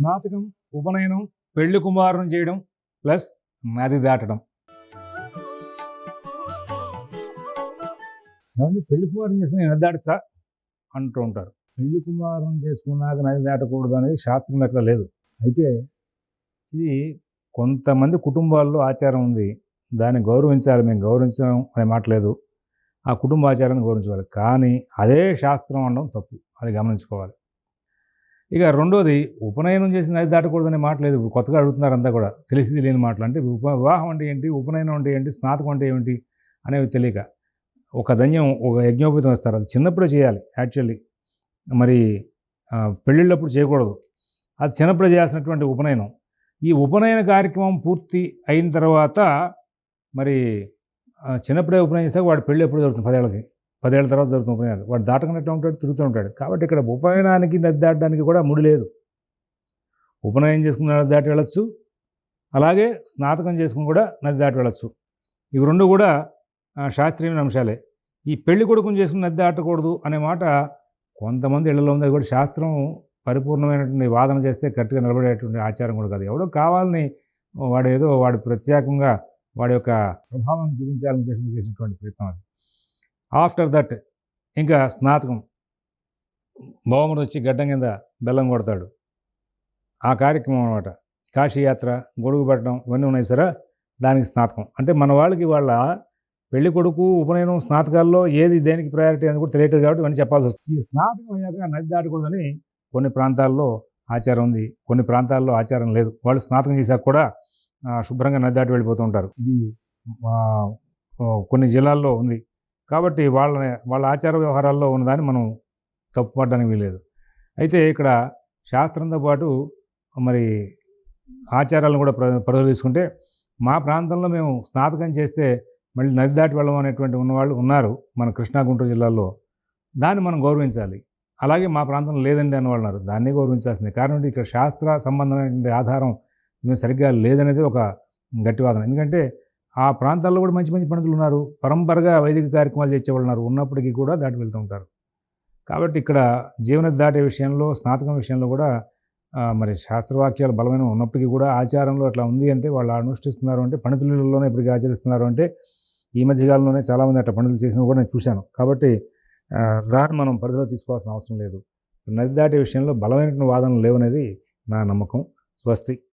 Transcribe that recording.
స్నాతకం ఉపనయనం పెళ్ళి కుమారుని చేయడం ప్లస్ నది దాటడం. ఏమండి? పెళ్ళి కుమారుని చేసుకుని నది దాటచ్చా? అంటూ ఉంటారు. పెళ్ళి కుమారుని చేసుకున్నాక నది దాటకూడదు అనేది శాస్త్రంలో ఎక్కడ లేదు. అయితే ఇది కొంతమంది కుటుంబాల్లో ఆచారం ఉంది. దాన్ని గౌరవించాలి మేము గౌరవించడం అనే మాట లేదు. ఆ కుటుంబ ఆచారాన్ని గౌరవించాలి కానీ అదే శాస్త్రం అనడం తప్పు. అది గమనించుకోవాలి. ఇక రెండోది ఉపనయనం చేసిన అది దాటకూడదనే మాట లేదు. ఇప్పుడు కొత్తగా అడుగుతున్నారు అంతా కూడా. తెలిసింది లేని మాటలు. అంటే ఉప వివాహం అంటే ఏంటి? ఉపనయనం అంటే ఏంటి? స్నాతకం అంటే ఏమిటి? అనేవి తెలియక ఒక ధన్యం ఒక యజ్ఞోపేతం ఇస్తారు అది చిన్నప్పుడే చేయాలి యాక్చువల్లీ. మరి పెళ్ళిళ్ళప్పుడు చేయకూడదు. అది చిన్నప్పుడే చేయాల్సినటువంటి ఉపనయనం. ఈ ఉపనయన కార్యక్రమం పూర్తి అయిన తర్వాత మరి చిన్నప్పుడే ఉపనయనం చేస్తే వాడు పెళ్ళి ఎప్పుడు జరుగుతుంది పదేళ్ళకి? పదేళ్ళ తర్వాత జరుగుతున్న ఉపనయనాలు. వాడు దాటకున్నట్టు ఉంటాడు తిరుగుతూ ఉంటాడు. కాబట్టి ఇక్కడ ఉపనయనానికి నది దాటడానికి కూడా ముడి లేదు. ఉపనయనం చేసుకుని నది దాటి వెళ్ళొచ్చు. అలాగే స్నాతకం చేసుకుని కూడా నది దాటి వెళ్ళొచ్చు. ఇవి రెండు కూడా శాస్త్రీయమైన అంశాలే. ఈ పెళ్ళి కొడుకుని చేసుకుని నది దాటకూడదు అనే మాట కొంతమంది ఇళ్ళలో ఉంది అది కూడా శాస్త్రం పరిపూర్ణమైనటువంటి వాదన చేస్తే కరెక్ట్గా నిలబడేటువంటి ఆచారం కూడా కాదు. ఎవడో కావాలని వాడు ఏదో వాడు ప్రత్యేకంగా వాడి యొక్క ప్రభావాన్ని చూపించాలని ఉద్దేశంతో చేసినటువంటి ప్రయత్నం అది. ఆఫ్టర్ దట్ ఇంకా స్నాతకం బహుమతి వచ్చి గడ్డం కింద బెల్లం కొడతాడు. ఆ కార్యక్రమం అనమాట కాశీయాత్ర గొడుగు పెట్టడం ఇవన్నీ ఉన్నాయి సరే దానికి స్నాతకం. అంటే మన వాళ్ళకి వాళ్ళ పెళ్ళి కొడుకు ఉపనయనం స్నాతకాల్లో ఏది దేనికి ప్రయారిటీ అని కూడా తెలియట్లేదు కాబట్టి ఇవన్నీ చెప్పాల్సి వస్తుంది. ఈ స్నాతకం అయ్యాక నది దాటకూడదని కొన్ని ప్రాంతాల్లో ఆచారం ఉంది. కొన్ని ప్రాంతాల్లో ఆచారం లేదు. వాళ్ళు స్నాతకం చేశాక కూడా శుభ్రంగా నది దాటి వెళ్ళిపోతూ ఉంటారు. ఇది కొన్ని జిల్లాల్లో ఉంది. కాబట్టి వాళ్ళని వాళ్ళ ఆచార వ్యవహారాల్లో ఉన్నదాన్ని మనం తప్పుపడడానికి వీలేదు అయితే ఇక్కడ శాస్త్రంతో పాటు మరి ఆచారాలను కూడా ప్ర తీసుకుంటే మా ప్రాంతంలో మేము స్నాతకం చేస్తే మళ్ళీ నది దాటి వెళ్ళడం అనేటువంటి ఉన్నవాళ్ళు ఉన్నారు మన కృష్ణా గుంటూరు జిల్లాలో. దాన్ని మనం గౌరవించాలి. అలాగే మా ప్రాంతంలో లేదండి అని వాళ్ళు ఉన్నారు దాన్ని గౌరవించాల్సింది. కారణం ఇక్కడ శాస్త్ర సంబంధమైనటువంటి ఆధారం మేము సరిగ్గా లేదనేది ఒక గట్టివాదన ఎందుకంటే ఆ ప్రాంతాల్లో కూడా మంచి మంచి పండితులు ఉన్నారు. పరంపరగా వైదిక కార్యక్రమాలు చేసేవాళ్ళు ఉన్నారు ఉన్నప్పటికీ కూడా దాటి వెళ్తూ ఉంటారు. కాబట్టి ఇక్కడ జీవన దాటే విషయంలో స్నాతకం విషయంలో కూడా మరి శాస్త్రవాక్యాలు బలమైన ఉన్నప్పటికీ కూడా ఆచారంలో అట్లా ఉంది అంటే వాళ్ళు అనుష్ఠిస్తున్నారు అంటే పండితులలోనే ఇప్పటికీ ఆచరిస్తున్నారు అంటే ఈ మధ్య కాలంలోనే చాలామంది అట్లా పండితులు చేసిన కూడా నేను చూశాను. కాబట్టి దాన్ని మనం పరిధిలో తీసుకోవాల్సిన అవసరం లేదు. నది దాటే విషయంలో బలమైనటువంటి వాదనలు లేవనేది నా నమ్మకం. స్వస్తి.